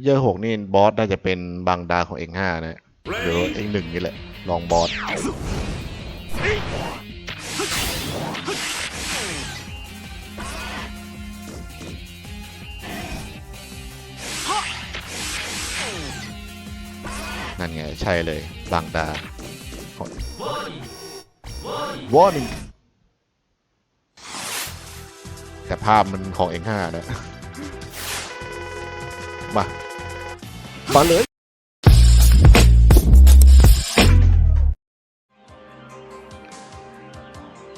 เยอร์หกนี่บอสน่าจะเป็นบางดาของเอ็งห้านะหรือเอ็งหนึ่งนี่แหละลองบอสนั่นไงใช่เลยบางดาวอร์นิ่งแต่ภาพมันของเอ็งห้านะ มามาเลย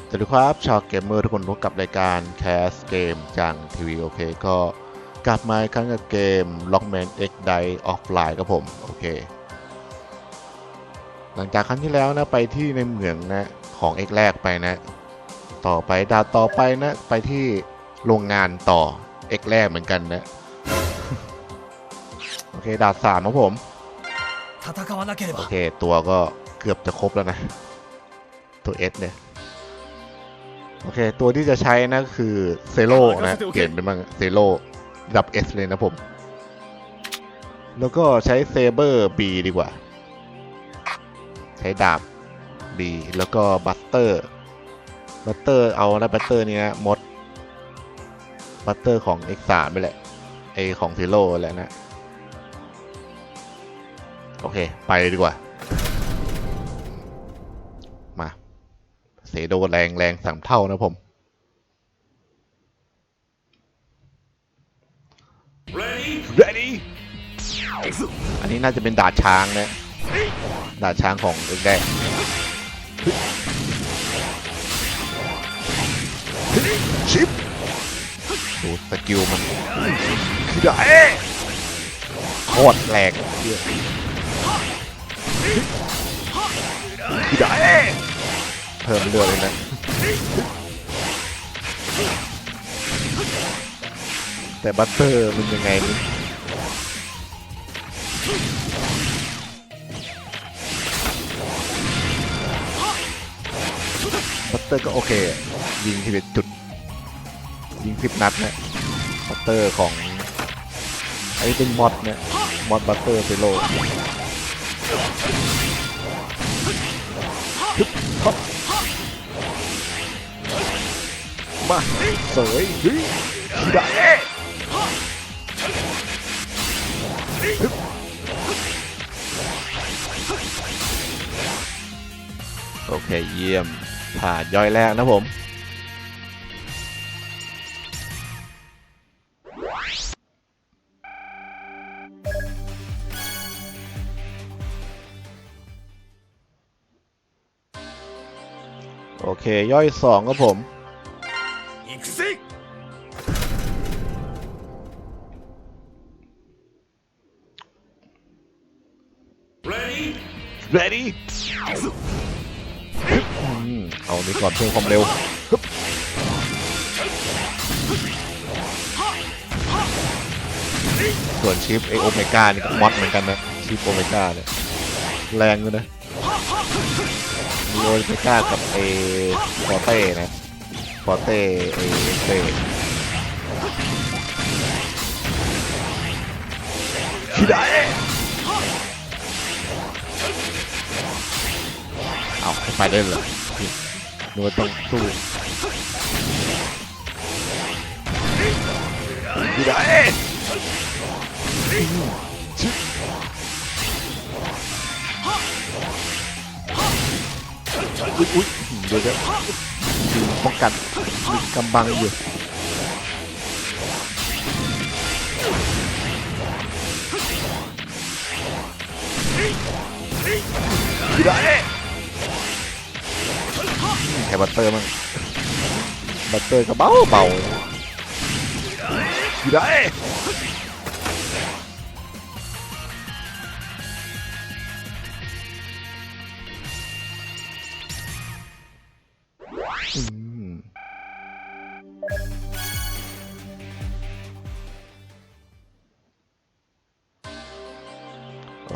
สวัสดีครับชาวเกมเมอร์ทุกคนพบกับรายการแคสเกมจังทีวีโอเคก็กลับมาอีกครั้งกับเกม Lockman X Die Offline ครับผมโอเคหลังจากครั้งที่แล้วนะไปที่ในเหมืองนะของ X แรกไปนะ ต่อไปดาวต่อไปนะไปที่โรงงานต่อ X แรกเหมือนกันนะ โอเคดาบสามของผมโอเค ตัวก็เกือบจะครบแล้วนะ ตัวเอสเนี่ย โอเค ตัวที่จะใช้นะคือเซโลนะเปลี่ยนเป็นมังเซโลดับเอสเลยนะผม แล้วก็ใช้เซเบอร์บีดีกว่า ใช้ดาบบีแล้วก็บัตเตอร์ บัตเตอร์เอาแล้วบัตเตอร์เนี้ยมด บัตเตอร์ของ X3 ไปแหละไอของเซโลแหละนะ โอเค ไปเลยดีกว่า มา เสโดแรงแรงสามเท่านะผม Ready อันนี้น่าจะเป็นดาดช้างนะดาดช้างของเอกแดงชิปดูสกิลมันคือได้โคตรแรงเหี้ยคื อได้เพิ่มเลือดเลยนะแต่บัตเตอร์มันยังไงนี่บัตเตอร์ก็โอเค ยิงที่เป็นจุด ยิงสิบนัดนะบัตเตอร์ของไอ้เป็นมอดเนี่ยมอดบัตเตอร์เซโล มาเสยเฮ้ยได้ฮึบโอเคเยี่ยมผ่านย่อยแรกนะผม โอเค ย่อยสองครับผมเรดี้เอานี่ก่อนเพิ่มความเร็วส่วนชิปเอโอเมก้านี่ก็มอดเหมือนกันนะ ชิปโอเมก้าเนี่ย แรงเลยนะ โอเมก้ากับเอฟอเต้นะฟอเต้เอเต้คิดได้เอาให้ไปได้เลยนึกว่าต้องสู้คิดได้ชิ อุ๊ยอุ๊ยเดี๋ยวเดี๋ยวป้องกันมีกำบังอยู่คิดได้แค่บัตเตอร์มั้งบัตเตอร์ก็เบาเบาคิดไ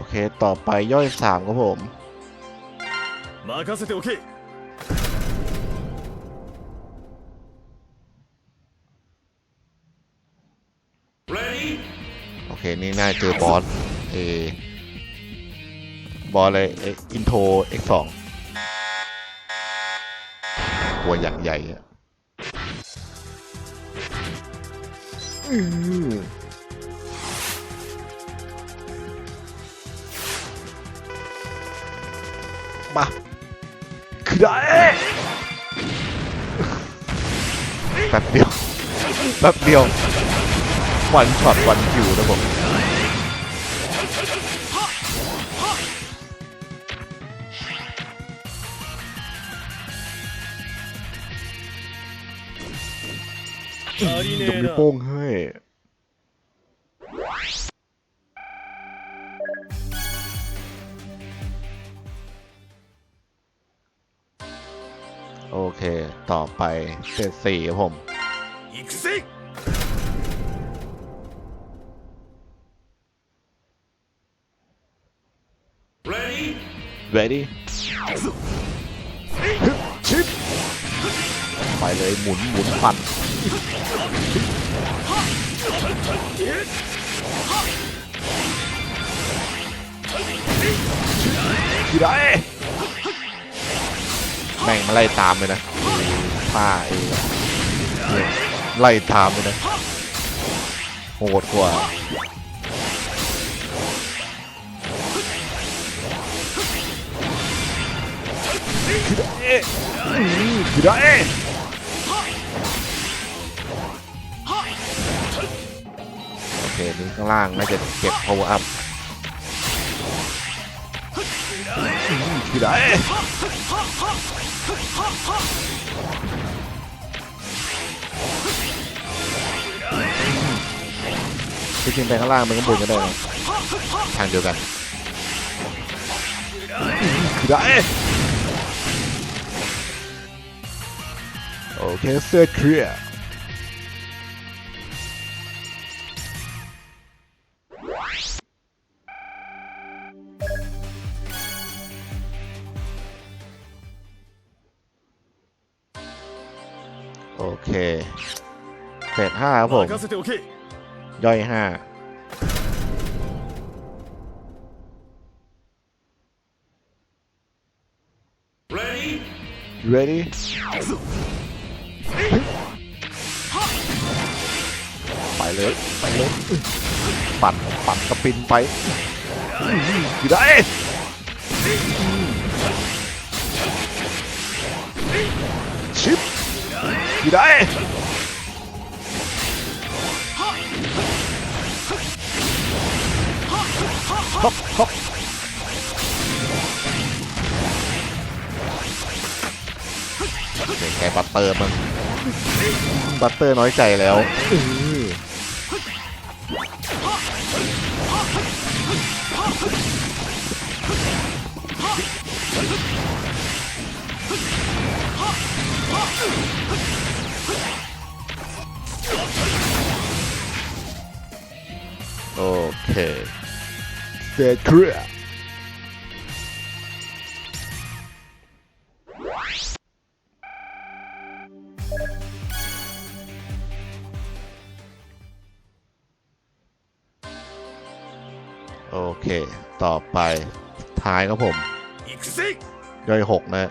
อเค ต่อไปย่อยสามครับผมโอเค นี่น่าเจอบอสเอบอสอะไรเอ็กอินโทเอ็กสองตัวอย่างใหญ่อะ มาคือได้แบบเดียวแบบเดียววันช็อตวันคิวนะผมยกนิ้วโป้งให้ โอเค ต่อไปเซตสี่ครับผมอีกสิเรดี้ชิปไปเลยหมุนหมุนปั่นทีไร ม่งมาไล่ตามเลยนะป้าเองเนี่ยไล่ตามเลยนะโหดกว่าเอ๊ะอืมคือได้โอเคนี่ข้างล่างน่าจะเก็บ power up อืมคือได้ที่จริงไปข้างล่างมันก็บนก็ได้นะทางเดียวกันอืมคือได้โอเคเซตเคลียร์ โอเคเฟสห้าครับผมย่อยห้าเรดี้ไปเลยไปเลยปั่นปั่นกระปินไปได้ อยู่ได้ฮอปฮอปเป็นไงบัตเตอร์มันบัตเตอร์น้อยใจแล้วอื้อ โอเคเสร็จครือโอเค ต่อไปท้ายครับผม ย่อยหกนะ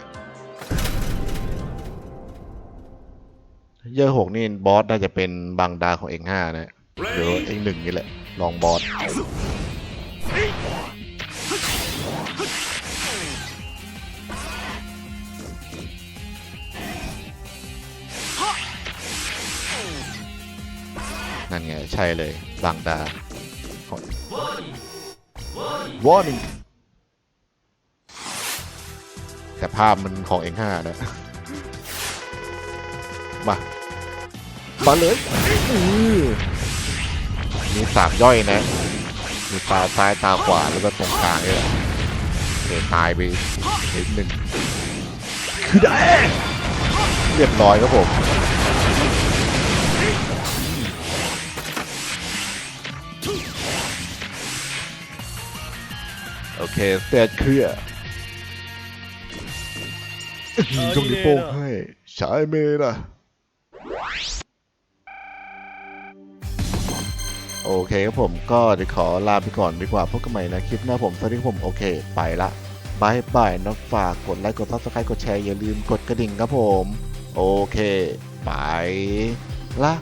เย่อยหกนี่บอสน่าจะเป็นบางดาของเอ็งห้านะหรือเอ็งหนึ่งนี่แหละลองบอสนั่นไงใช่เลยบางดาของ warning แต่ภาพมันของเอ็งห้านะ มา มาเลยอื้อมีสามย่อยนะมีตาซ้ายตาขวาแล้วก็ตรงกลางเนี่ยเดี๋ยวตายไปนิดหนึ่งคือได้เรียบร้อยครับผมโอเคเสร็จเคลียร์จงนิ้วโป้งให้ใช้เมย์น โอเคครับผมก็เดี๋ยวขอลาไปก่อนดีกว่าพบกันใหม่นะคลิปหน้าผมสวัสดีผมโอเค ไปละบายบายนะฝากกดไลค์กดซับสไครต์กดแชร์อย่าลืมกดกระดิ่งครับผม โอเค ไปละ